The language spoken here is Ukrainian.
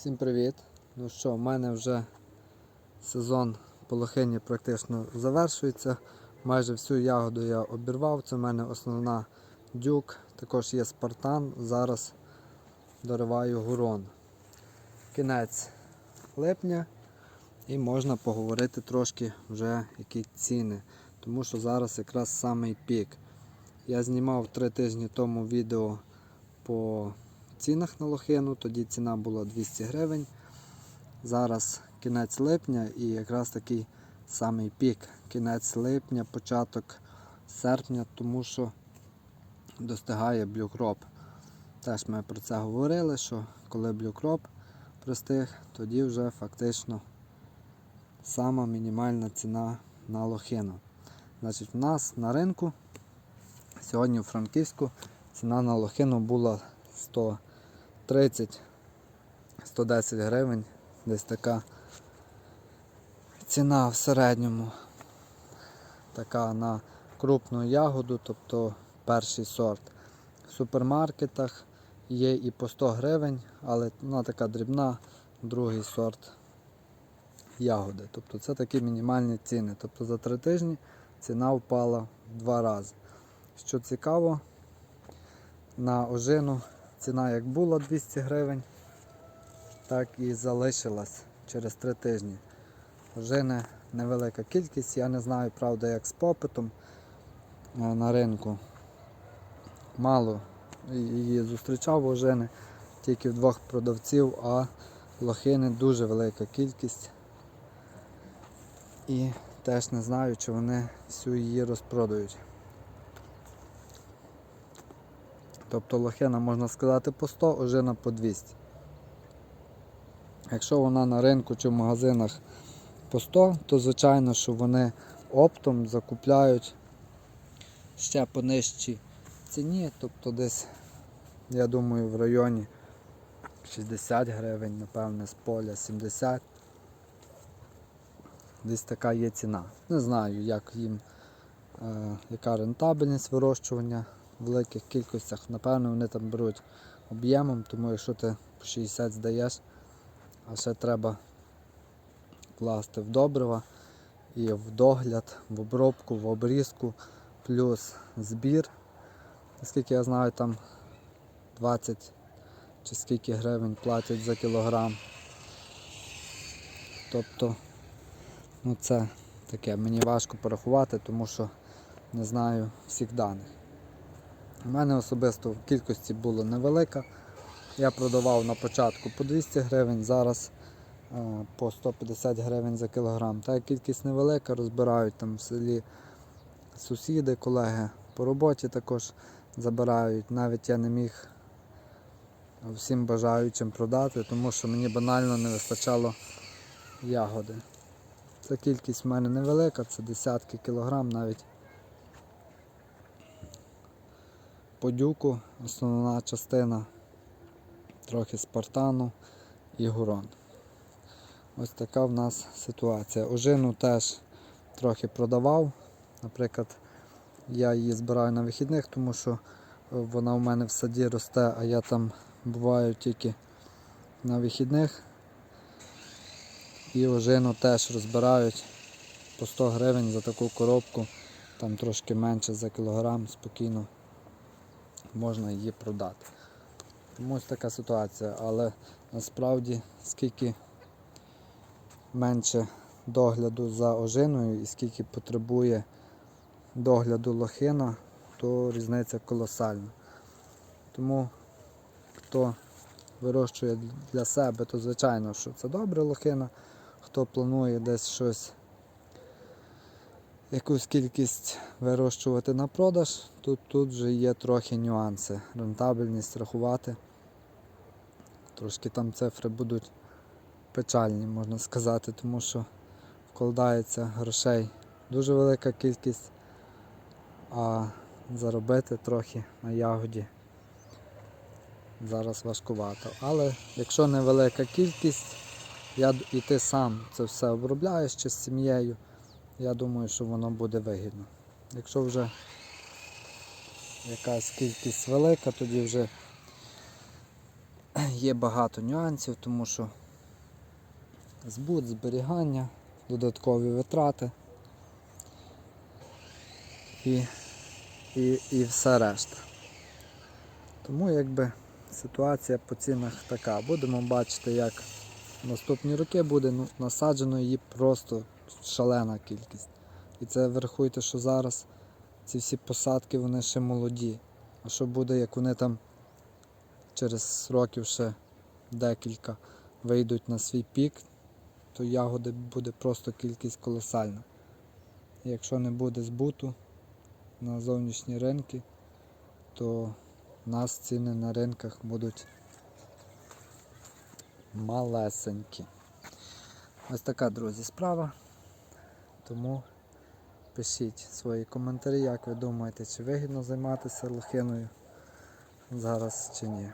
Всім привіт! Ну що, в мене вже сезон полохині практично завершується. Майже всю ягоду я обірвав. Це в мене основна дюк, також є спартан. Зараз дориваю гурон. Кінець липня і можна поговорити трошки вже які ціни. Тому що зараз якраз самий пік. Я знімав три тижні тому відео по цінах на лохину, тоді ціна була 200 гривень. Зараз кінець липня і якраз такий самий пік. Кінець липня, початок серпня, тому що достигає блюкроп. Теж ми про це говорили, що коли блюкроп пристиг, тоді вже фактично сама мінімальна ціна на лохину. Значить, у нас на ринку сьогодні у Франківську ціна на лохину була 130 110 гривень, десь така ціна в середньому. Така на крупну ягоду, тобто перший сорт. В супермаркетах є і по 100 гривень, але вона така дрібна, другий сорт ягоди. Тобто це такі мінімальні ціни. Тобто за три тижні ціна впала в два рази. Що цікаво, на ожину ціна як була 200 гривень, так і залишилась через 3 тижні. Ожини невелика кількість, я не знаю, правда, як з попитом е, на ринку. Мало її зустрічав ожини, тільки в двох продавців, а лохини дуже велика кількість. І теж не знаю, чи вони всю її розпродають. Тобто лохина можна сказати по 100, ожина по 200. Якщо вона на ринку чи в магазинах по 100, то звичайно, що вони оптом закупляють ще по нижчій ціні, тобто десь, я думаю, в районі 60 гривень, напевне, з поля 70. Десь така є ціна. Не знаю, як їм, е, яка рентабельність вирощування великих кількостях. Напевно, вони там беруть об'ємом, тому якщо ти по 60 здаєш, а ще треба класти в добрива і в догляд, в обробку, в обрізку, плюс збір. Наскільки я знаю, там 20 чи скільки гривень платять за кілограм. Тобто, ну це таке, мені важко порахувати, тому що не знаю всіх даних. У мене особисто в кількості було невелика. Я продавав на початку по 200 гривень, зараз е, по 150 гривень за кілограм. Та кількість невелика, розбирають там в селі сусіди, колеги по роботі також забирають. Навіть я не міг всім бажаючим продати, тому що мені банально не вистачало ягоди. Ця кількість в мене невелика, це десятки кілограм навіть. По дюку основна частина, трохи спартану і гурон. Ось така в нас ситуація. Ожину теж трохи продавав. Наприклад, я її збираю на вихідних, тому що вона в мене в саді росте, а я там буваю тільки на вихідних. І ожину теж розбирають по 100 гривень за таку коробку, там трошки менше за кілограм, спокійно можна її продати. Тому ось така ситуація, але насправді скільки менше догляду за ожиною і скільки потребує догляду лохина, то різниця колосальна. Тому хто вирощує для себе, то звичайно, що це добре лохина. Хто планує десь щось, якусь кількість вирощувати на продаж, то тут вже є трохи нюанси. Рентабельність рахувати. Трошки там цифри будуть печальні, можна сказати, тому що вкладається грошей дуже велика кількість, а заробити трохи на ягоді зараз важкувато. Але якщо невелика кількість, я, і ти сам це все обробляєш чи з сім'єю, я думаю, що воно буде вигідно. Якщо вже якась кількість велика, тоді вже є багато нюансів, тому що збут, зберігання, додаткові витрати і, і, і все решта. Тому якби ситуація по цінах така. Будемо бачити, як наступні роки буде ну, насаджено її просто шалена кількість. І це врахуйте, що зараз ці всі посадки вони ще молоді. А що буде, як вони там через років ще декілька вийдуть на свій пік, то ягоди буде просто кількість колосальна. І якщо не буде збуту на зовнішні ринки, то у нас ціни на ринках будуть малесенькі. Ось така, друзі, справа. Тому пишіть свої коментарі, як ви думаєте, чи вигідно займатися лохиною зараз чи ні.